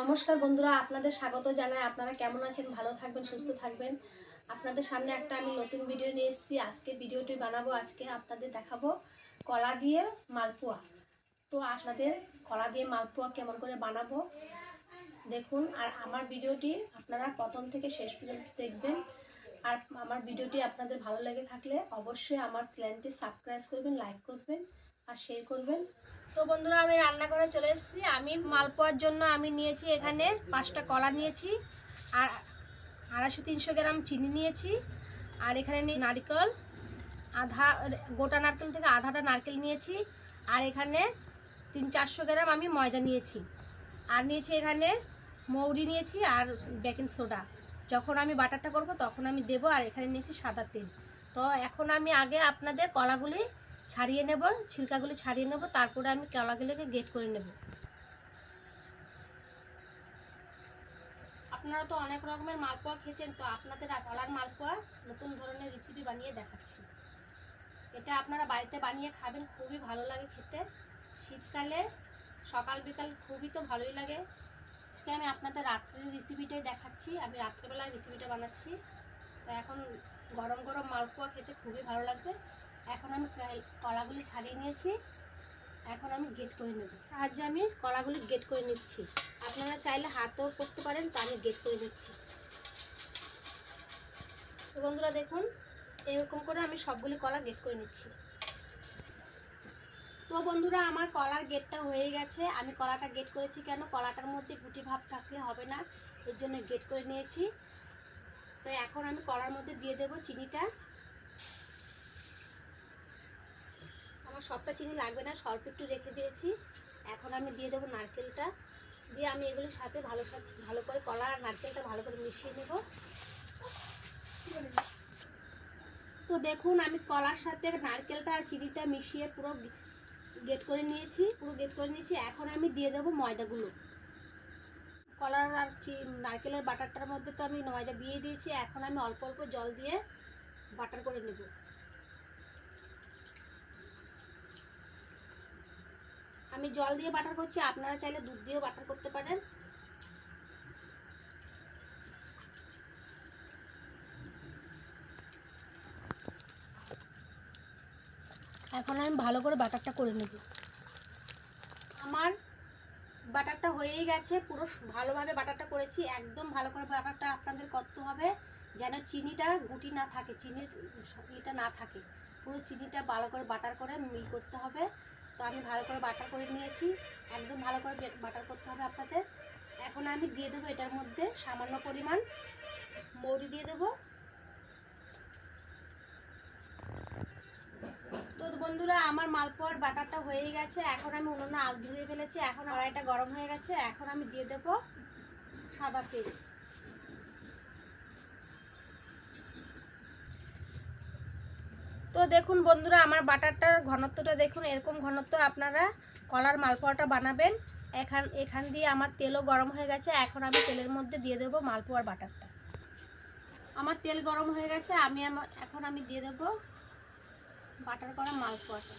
নমস্কার বন্ধুরা, আপনাদের স্বাগত জানাই। আপনারা কেমন আছেন? ভালো থাকবেন, সুস্থ থাকবেন। আপনাদের সামনে একটা আমি নতুন ভিডিও নিয়ে এসেছি। আজকে ভিডিওটি বানাবো। আজকে আপনাদের দেখাবো কলা দিয়ে মালপোয়া। তো আপনাদের কলা দিয়ে মালপোয়া কেমন করে বানাবো? দেখুন, আর আমার ভিডিওটি আপনারা প্রথম থেকে শেষ পর্যন্ত দেখবেন। আর আমার ভিডিওটি আপনাদের ভালো লেগে থাকলে অবশ্যই আমার চ্যানেলটি সাবস্ক্রাইব করবেন লাইক করবেন, আর শেয়ার করবেন। তো বন্ধুরা, আমি রান্না করে চলে এসেছি। আমি মালপোয়ার জন্য আমি নিয়েছি এখানে পাঁচটা কলা নিয়েছি, আর আড়াইশো তিনশো গ্রাম চিনি নিয়েছি, আর এখানে নিয়ে নারকেল, আধা, গোটা নারকেল থেকে আধাটা নারকেল নিয়েছি, আর এখানে তিন চারশো গ্রাম আমি ময়দা নিয়েছি। আর নিয়েছি এখানে মৌরি নিয়েছি আর বেকিং সোডা। যখন আমি বাটারটা করব তখন আমি দেবো, আর এখানে নিয়েছি সাদা তেল। তো এখন আমি আগে আপনাদের কলাগুলি ছাড়িয়ে নেব, ছিলকাগুলি ছাড়িয়ে নেব, তারপরে আমি কলাগুলিকে গেট করে নেব। আপনারা তো অনেক রকমের মালপোয়া খেয়েছেন, তো আপনাদের কলার মালপোয়া নতুন ধরনের রেসিপি বানিয়ে দেখাচ্ছি। এটা আপনারা বাড়িতে বানিয়ে খাবেন, খুবই ভালো লাগে খেতে। শীতকালে, সকাল বিকাল খুবই তো ভালোই লাগে। আজকে আমি আপনাদের রাত্রের রেসিপিটাই দেখাচ্ছি, আমি রাত্রেবেলায় রেসিপিটা বানাচ্ছি। তো এখন গরম গরম মালপোয়া খেতে খুবই ভালো লাগবে। এখন আমি কলাগুলি ছাড়িয়ে নিয়েছি। এখন আমি গেট করে নেব। সাহায্যে আমি কলাগুলি গেট করে নিচ্ছি। আপনারা চাইলে হাতও করতে পারেন, তো আমি গেট করে নিচ্ছি। তো বন্ধুরা দেখুন, এরকম করে আমি সবগুলি কলা গেট করে নিচ্ছি। তো বন্ধুরা, আমার কলার গেটটা হয়ে গেছে। আমি কলাটা গেট করেছি কেন? কলাটার মধ্যে গুটি ভাব থাকলে হবে না। এর জন্য গেট করে নিয়েছি। তো এখন আমি কলার মধ্যে দিয়ে দেব চিনিটা। আমার সবটা চিনি লাগবে না, স্বল্প একটু রেখে দিয়েছি। এখন আমি দিয়ে দেবো নারকেলটা। দিয়ে আমি এগুলির সাথে ভালো ভালো করে কলা আর নারকেলটা ভালো করে মিশিয়ে নেব। তো দেখুন, আমি কলার সাথে নারকেলটা আর চিনিটা মিশিয়ে পুরো গেট করে নিয়েছি, পুরো গেট করে নিয়েছি। এখন আমি দিয়ে দেবো ময়দাগুলো। কলার আর চি- নারকেলের বাটারটার মধ্যে তো আমি ময়দা দিয়ে দিয়েছি। এখন আমি অল্প অল্প জল দিয়ে বাটার করে নেব। আমি জল দিয়ে বাটার করছি, আপনারা চাইলে দুধ দিয়েও বাটার করতে পারেন। এখন আমি ভালো করে বাটারটা করে নেব। আমার বাটারটা হয়েই গেছে, পুরো ভালোভাবে বাটারটা করেছি। একদম ভালো করে বাটারটা আপনাদের করতে হবে, যেন চিনিটা গুটি না থাকে, চিনির ইটা না থাকে। পুরো চিনিটা ভালো করে বাটার করে মিল করতে হবে। তো আমি ভালো করে বাটার করে নিয়েছি। একদম ভালো করে বাটার করতে হবে আপনাদের। এখন আমি দিয়ে দেবো এটার মধ্যে সামান্য পরিমাণ মৌরি দিয়ে দেবো। তো বন্ধুরা, আমার মালপোয়ার বাটারটা হয়ে গেছে। এখন আমি উনুনে আগ ধুয়ে ফেলেছি। এখন কড়াইটা গরম হয়ে গেছে। এখন আমি দিয়ে দেবো সাদা তেল। তো দেখুন বন্ধুরা, আমার বাটারটার ঘনত্বটা দেখুন, এরকম ঘনত্ব আপনারা কলার মালপোয়াটা বানাবেন। এখান এখান দিয়ে আমার তেলও গরম হয়ে গেছে, এখন আমি তেলের মধ্যে দিয়ে দেবো মালপোয়ার বাটারটা। আমার তেল গরম হয়ে গেছে, আমি এখন আমি দিয়ে দেবো বাটার করা মালপোয়াটা।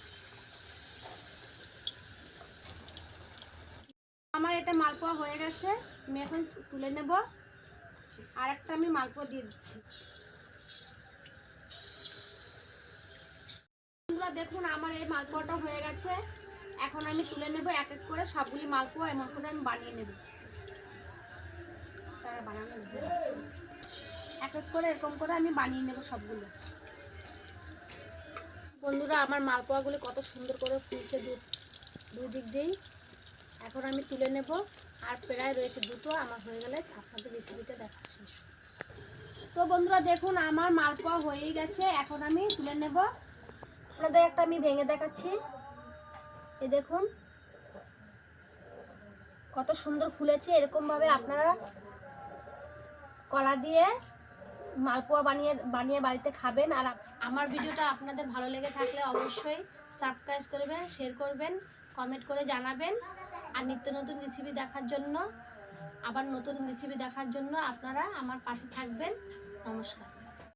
আমার এটা মালপোয়া হয়ে গেছে, আমি এখন তুলে নেব। আর একটা আমি মালপোয়া দিয়ে দিচ্ছি। বন্ধুরা, দেখুন আমার এই মালপোয়াটা হয়ে গেছে। এখন আমি তুলে নেব, এক এক করে সবগুলি মালপোয়া, এমন করে আমি বানিয়ে নেব। এক এক করে এরকম করে আমি বানিয়ে নেব সবগুলো। বন্ধুরা, আমার মালপোয়াগুলি কত সুন্দর করে ফুলছে দুই দিক দিয়েই। এখন আমি তুলে নেব, আর প্রায় রয়েছে দুটো, আমার হয়ে গেলে আপনাদের রেসিপিটা দেখা শেষ। তো বন্ধুরা, দেখুন আমার মালপোয়া হয়েই গেছে। এখন আমি তুলে নেব আপনাদের একটা আমি ভেঙে দেখাচ্ছি। এই দেখুন। কত সুন্দর ফুলেছে, এরকমভাবে আপনারা কলা দিয়ে মালপোয়া বানিয়ে বানিয়ে বাড়িতে খাবেন। আর আমার ভিডিওটা আপনাদের ভালো লেগে থাকলে অবশ্যই সাবস্ক্রাইব করবেন শেয়ার করবেন কমেন্ট করে জানাবেন। আর নিত্য নতুন রেসিপি দেখার জন্য, আবার নতুন রেসিপি দেখার জন্য আপনারা আমার পাশে থাকবেন। নমস্কার।